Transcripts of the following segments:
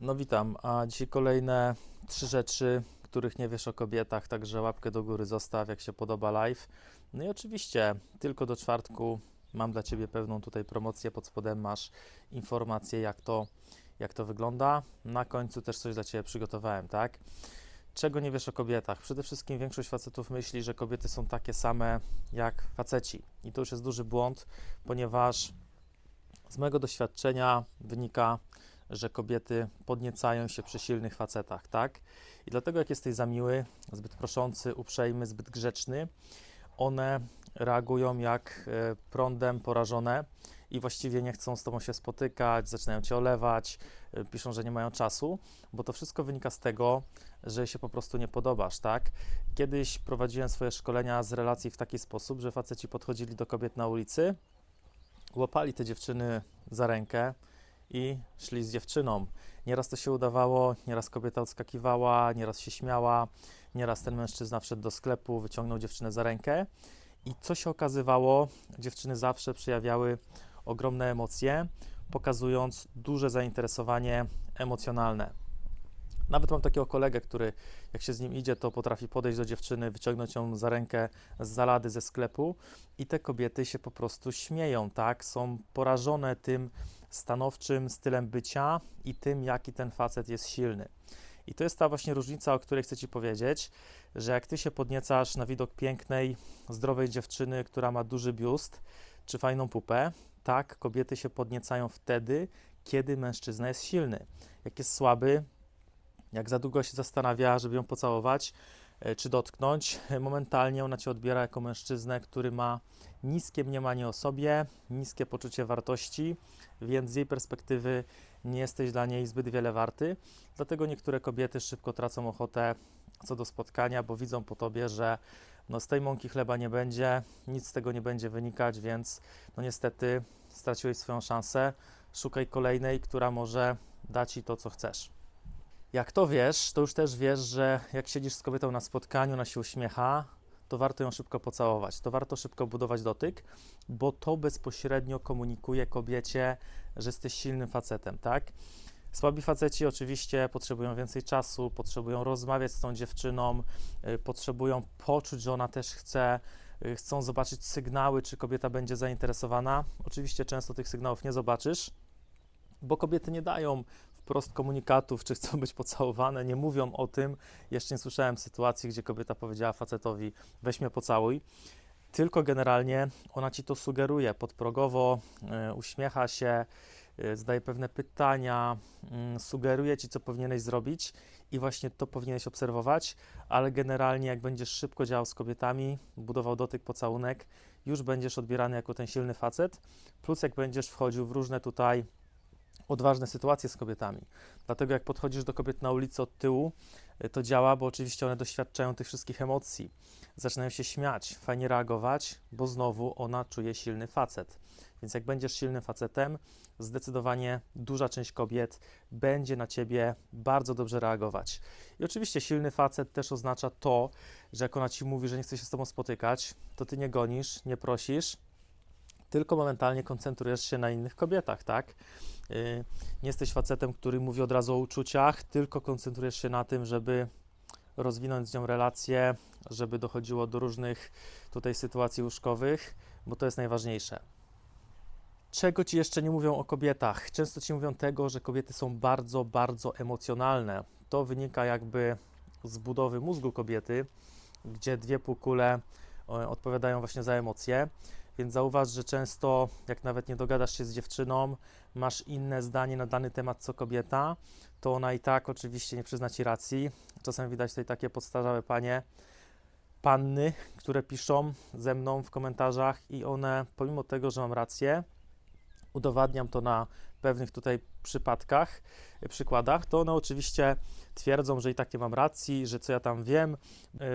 No witam, a dzisiaj kolejne trzy rzeczy, których nie wiesz o kobietach, także łapkę do góry zostaw, jak się podoba live. No i oczywiście tylko do czwartku mam dla Ciebie pewną tutaj promocję, pod spodem masz informacje jak to, jak to wygląda. Na końcu też coś dla Ciebie przygotowałem, tak? Czego nie wiesz o kobietach? Przede wszystkim większość facetów myśli, że kobiety są takie same jak faceci. I to już jest duży błąd, ponieważ z mojego doświadczenia wynika, że kobiety podniecają się przy silnych facetach, tak? I dlatego jak jesteś za miły, zbyt proszący, uprzejmy, zbyt grzeczny, one reagują jak e, prądem porażone i właściwie nie chcą z tobą się spotykać, zaczynają cię olewać, e, piszą, że nie mają czasu, bo to wszystko wynika z tego, że się po prostu nie podobasz, tak? Kiedyś prowadziłem swoje szkolenia z relacji w taki sposób, że faceci podchodzili do kobiet na ulicy, łapali te dziewczyny za rękę i szli z dziewczyną. Nieraz to się udawało, nieraz kobieta odskakiwała, nieraz się śmiała, nieraz ten mężczyzna wszedł do sklepu, wyciągnął dziewczynę za rękę. I co się okazywało? Dziewczyny zawsze przejawiały ogromne emocje, pokazując duże zainteresowanie emocjonalne. Nawet mam takiego kolegę, który jak się z nim idzie, to potrafi podejść do dziewczyny, wyciągnąć ją za rękę z zalady ze sklepu i te kobiety się po prostu śmieją, tak? Są porażone tym stanowczym stylem bycia i tym, jaki ten facet jest silny. I to jest ta właśnie różnica, o której chcę Ci powiedzieć, że jak Ty się podniecasz na widok pięknej, zdrowej dziewczyny, która ma duży biust czy fajną pupę, tak, kobiety się podniecają wtedy, kiedy mężczyzna jest silny. Jak jest słaby, jak za długo się zastanawia, żeby ją pocałować e, czy dotknąć, momentalnie ona cię odbiera jako mężczyznę, który ma niskie mniemanie o sobie, niskie poczucie wartości, więc z jej perspektywy nie jesteś dla niej zbyt wiele warty. Dlatego niektóre kobiety szybko tracą ochotę co do spotkania, bo widzą po tobie, że no z tej mąki chleba nie będzie, nic z tego nie będzie wynikać, więc no niestety straciłeś swoją szansę. Szukaj kolejnej, która może dać ci to, co chcesz. Jak to wiesz, to już też wiesz, że jak siedzisz z kobietą na spotkaniu, ona się uśmiecha, to warto ją szybko pocałować, to warto szybko budować dotyk, bo to bezpośrednio komunikuje kobiecie, że jesteś silnym facetem, tak? Słabi faceci oczywiście potrzebują więcej czasu, potrzebują rozmawiać z tą dziewczyną, y, potrzebują poczuć, że ona też chce, y, chcą zobaczyć sygnały, czy kobieta będzie zainteresowana. Oczywiście często tych sygnałów nie zobaczysz, bo kobiety nie dają wprost komunikatów, czy chcą być pocałowane, nie mówią o tym. Jeszcze nie słyszałem sytuacji, gdzie kobieta powiedziała facetowi: weź mnie pocałuj. Tylko generalnie ona ci to sugeruje podprogowo, y, uśmiecha się, y, zadaje pewne pytania, y, sugeruje ci, co powinieneś zrobić, i właśnie to powinieneś obserwować. Ale generalnie, jak będziesz szybko działał z kobietami, budował dotyk, pocałunek, już będziesz odbierany jako ten silny facet. Plus, jak będziesz wchodził w różne tutaj odważne sytuacje z kobietami. Dlatego jak podchodzisz do kobiet na ulicy od tyłu, y, to działa, bo oczywiście one doświadczają tych wszystkich emocji. Zaczynają się śmiać, fajnie reagować, bo znowu ona czuje silny facet. Więc jak będziesz silnym facetem, zdecydowanie duża część kobiet będzie na ciebie bardzo dobrze reagować. I oczywiście silny facet też oznacza to, że jak ona ci mówi, że nie chce się z tobą spotykać, to ty nie gonisz, nie prosisz, tylko momentalnie koncentrujesz się na innych kobietach, tak? Yy, nie jesteś facetem, który mówi od razu o uczuciach, tylko koncentrujesz się na tym, żeby rozwinąć z nią relacje, żeby dochodziło do różnych tutaj sytuacji łóżkowych, bo to jest najważniejsze. Czego ci jeszcze nie mówią o kobietach? Często ci mówią tego, że kobiety są bardzo, bardzo emocjonalne. To wynika jakby z budowy mózgu kobiety, gdzie dwie półkule e, odpowiadają właśnie za emocje. Więc zauważ, że często, jak nawet nie dogadasz się z dziewczyną, masz inne zdanie na dany temat co kobieta, to ona i tak oczywiście nie przyzna ci racji. Czasem widać tutaj takie podstarzałe panie, panny, które piszą ze mną w komentarzach i one, pomimo tego, że mam rację, udowadniam to na pewnych tutaj przypadkach, y, przykładach, to one oczywiście twierdzą, że i tak nie mam racji, że co ja tam wiem,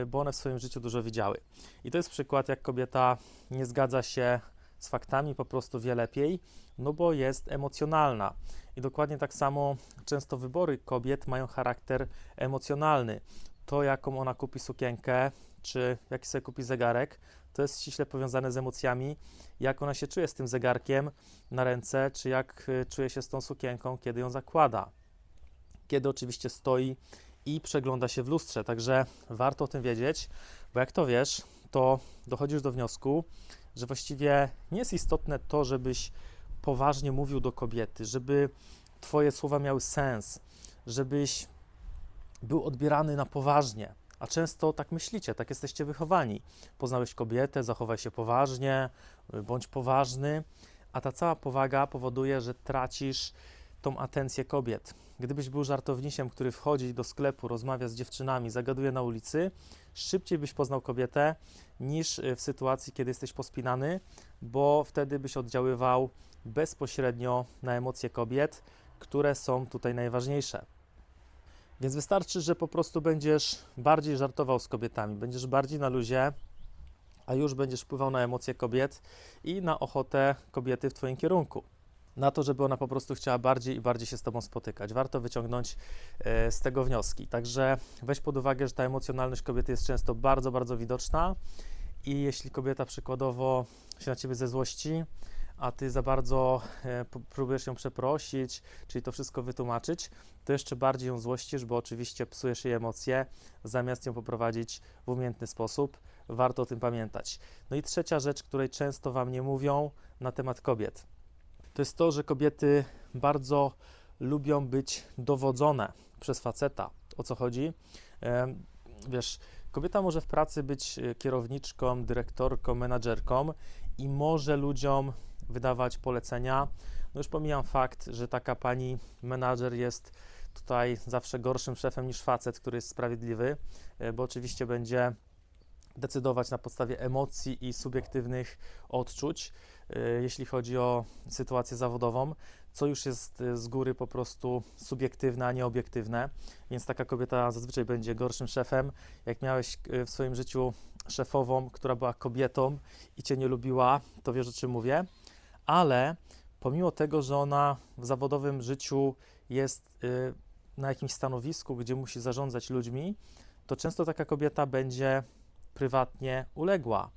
y, bo one w swoim życiu dużo widziały. I to jest przykład, jak kobieta nie zgadza się z faktami, po prostu wie lepiej, no bo jest emocjonalna. I dokładnie tak samo często wybory kobiet mają charakter emocjonalny. To, jaką ona kupi sukienkę, czy jaki sobie kupi zegarek, to jest ściśle powiązane z emocjami, jak ona się czuje z tym zegarkiem na ręce, czy jak y, czuje się z tą sukienką, kiedy ją zakłada. kiedy oczywiście stoi i przegląda się w lustrze. Także warto o tym wiedzieć, bo jak to wiesz, to dochodzisz do wniosku, że właściwie nie jest istotne to, żebyś poważnie mówił do kobiety, żeby Twoje słowa miały sens, żebyś był odbierany na poważnie. A często tak myślicie, tak jesteście wychowani. Poznałeś kobietę, zachowaj się poważnie, bądź poważny, a ta cała powaga powoduje, że tracisz tą atencję kobiet. Gdybyś był żartownisiem, który wchodzi do sklepu, rozmawia z dziewczynami, zagaduje na ulicy, szybciej byś poznał kobietę niż y, w sytuacji, kiedy jesteś pospinany, bo wtedy byś oddziaływał bezpośrednio na emocje kobiet, które są tutaj najważniejsze. Więc wystarczy, że po prostu będziesz bardziej żartował z kobietami, będziesz bardziej na luzie, a już będziesz wpływał na emocje kobiet i na ochotę kobiety w Twoim kierunku. Na to, żeby ona po prostu chciała bardziej i bardziej się z Tobą spotykać. Warto wyciągnąć e, z tego wnioski. Także weź pod uwagę, że ta emocjonalność kobiety jest często bardzo, bardzo widoczna i jeśli kobieta przykładowo się na Ciebie ze złości, a Ty za bardzo e, próbujesz ją przeprosić, czyli to wszystko wytłumaczyć, to jeszcze bardziej ją złościsz, bo oczywiście psujesz jej emocje, zamiast ją poprowadzić w umiejętny sposób. Warto o tym pamiętać. No i trzecia rzecz, której często Wam nie mówią na temat kobiet, to jest to, że kobiety bardzo lubią być dowodzone przez faceta. O co chodzi? Em, Wiesz, kobieta może w pracy być e, kierowniczką, dyrektorką, menadżerką i może ludziom wydawać polecenia. No już pomijam fakt, że taka pani menadżer jest tutaj zawsze gorszym szefem niż facet, który jest sprawiedliwy, e, bo oczywiście będzie decydować na podstawie emocji i subiektywnych odczuć, e, jeśli chodzi o sytuację zawodową, co już jest e, z góry po prostu subiektywne, a nie obiektywne, więc taka kobieta zazwyczaj będzie gorszym szefem. Jak miałeś w swoim życiu szefową, która była kobietą i cię nie lubiła, to wiesz o czym mówię, ale pomimo tego, że ona w zawodowym życiu jest y, na jakimś stanowisku, gdzie musi zarządzać ludźmi, to często taka kobieta będzie prywatnie uległa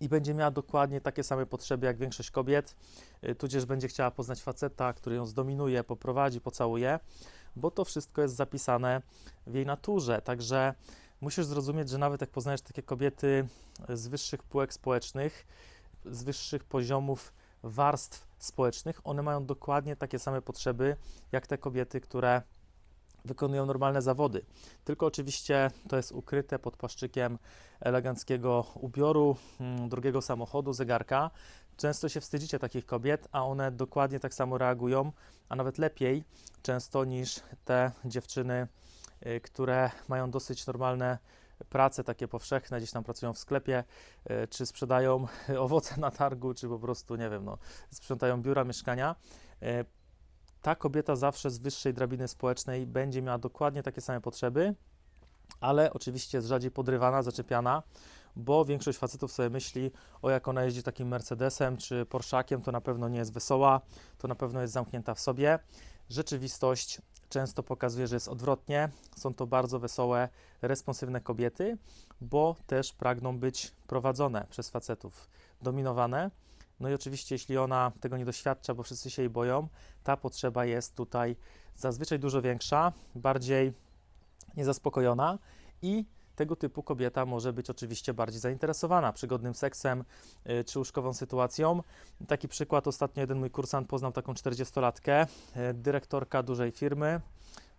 i będzie miała dokładnie takie same potrzeby jak większość kobiet, y, tudzież będzie chciała poznać faceta, który ją zdominuje, poprowadzi, pocałuje, bo to wszystko jest zapisane w jej naturze. Także musisz zrozumieć, że nawet jak poznajesz takie kobiety z wyższych półek społecznych, z wyższych poziomów warstw społecznych, one mają dokładnie takie same potrzeby jak te kobiety, które wykonują normalne zawody. Tylko oczywiście to jest ukryte pod płaszczykiem eleganckiego ubioru, mm, drugiego samochodu, zegarka. Często się wstydzicie takich kobiet, a one dokładnie tak samo reagują, a nawet lepiej często niż te dziewczyny, y, które mają dosyć normalne prace takie powszechne, gdzieś tam pracują w sklepie, y, czy sprzedają owoce na targu, czy po prostu, nie wiem, no, sprzątają biura, mieszkania. Y, Ta kobieta zawsze z wyższej drabiny społecznej będzie miała dokładnie takie same potrzeby, ale oczywiście jest rzadziej podrywana, zaczepiana, bo większość facetów sobie myśli, o jak ona jeździ takim Mercedesem czy Porszakiem, to na pewno nie jest wesoła, to na pewno jest zamknięta w sobie. Rzeczywistość często pokazuje, że jest odwrotnie. Są to bardzo wesołe, responsywne kobiety, bo też pragną być prowadzone przez facetów, dominowane. No i oczywiście, jeśli ona tego nie doświadcza, bo wszyscy się jej boją, ta potrzeba jest tutaj zazwyczaj dużo większa, bardziej niezaspokojona i tego typu kobieta może być oczywiście bardziej zainteresowana przygodnym seksem y, czy łóżkową sytuacją. Taki przykład, ostatnio jeden mój kursant poznał taką 40-latkę, y, dyrektorka dużej firmy.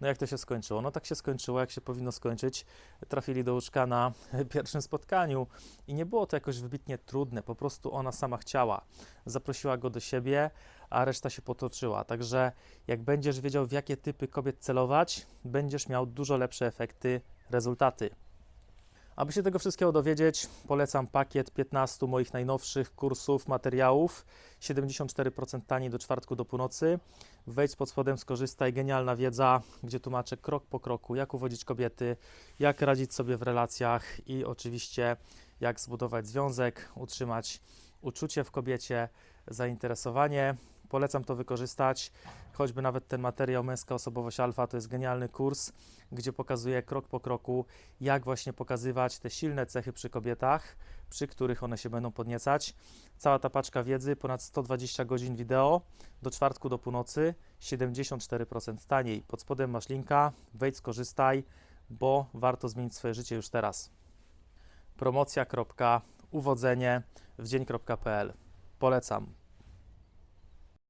No jak to się skończyło? No tak się skończyło, jak się powinno skończyć. Trafili do łóżka na pierwszym spotkaniu i nie było to jakoś wybitnie trudne, po prostu ona sama chciała. Zaprosiła go do siebie, a reszta się potoczyła. Także jak będziesz wiedział, w jakie typy kobiet celować, będziesz miał dużo lepsze efekty, rezultaty. Aby się tego wszystkiego dowiedzieć, polecam pakiet 15 moich najnowszych kursów, materiałów. 74% taniej do czwartku do północy. Wejdź pod spodem, skorzystaj. Genialna wiedza, gdzie tłumaczę krok po kroku, jak uwodzić kobiety, jak radzić sobie w relacjach i oczywiście jak zbudować związek, utrzymać uczucie w kobiecie, zainteresowanie. Polecam to wykorzystać, choćby nawet ten materiał Męska Osobowość Alfa to jest genialny kurs, gdzie pokazuję krok po kroku, jak właśnie pokazywać te silne cechy przy kobietach, przy których one się będą podniecać. Cała ta paczka wiedzy, ponad 120 godzin wideo, do czwartku do północy 74% taniej. Pod spodem masz linka, wejdź, skorzystaj, bo warto zmienić swoje życie już teraz. Promocja.uwodzenie w dzień.pl. Polecam.